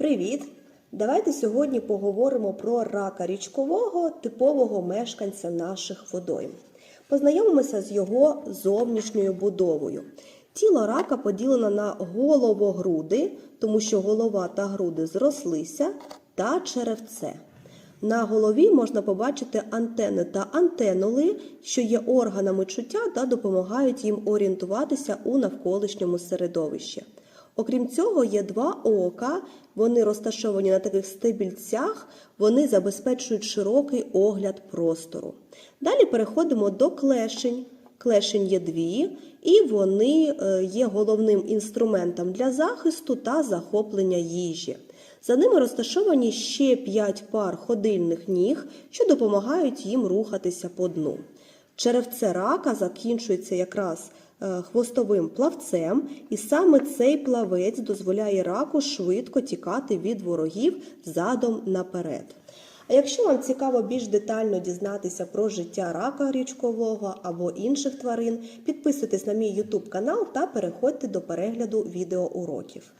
Привіт! Давайте сьогодні поговоримо про рака річкового типового мешканця наших водойм. Познайомимося з його зовнішньою будовою. Тіло рака поділено на головогруди, тому що голова та груди зрослися, та черевце. На голові можна побачити антени та антенули, що є органами чуття та допомагають їм орієнтуватися у навколишньому середовищі. Окрім цього, є два ока, вони розташовані на таких стебільцях, вони забезпечують широкий огляд простору. Далі переходимо до клешень. Клешень є дві, і вони е, є головним інструментом для захисту та захоплення їжі. За ними розташовані ще 5 пар ходильних ніг, що допомагають їм рухатися по дну. Черевце рака закінчується якраз е, хвостовим плавцем, і саме цей плавець дозволяє раку швидко тікати від ворогів задом наперед. А якщо вам цікаво більш детально дізнатися про життя рака річкового або інших тварин, підписуйтесь на мій YouTube канал та переходьте до перегляду відеоуроків.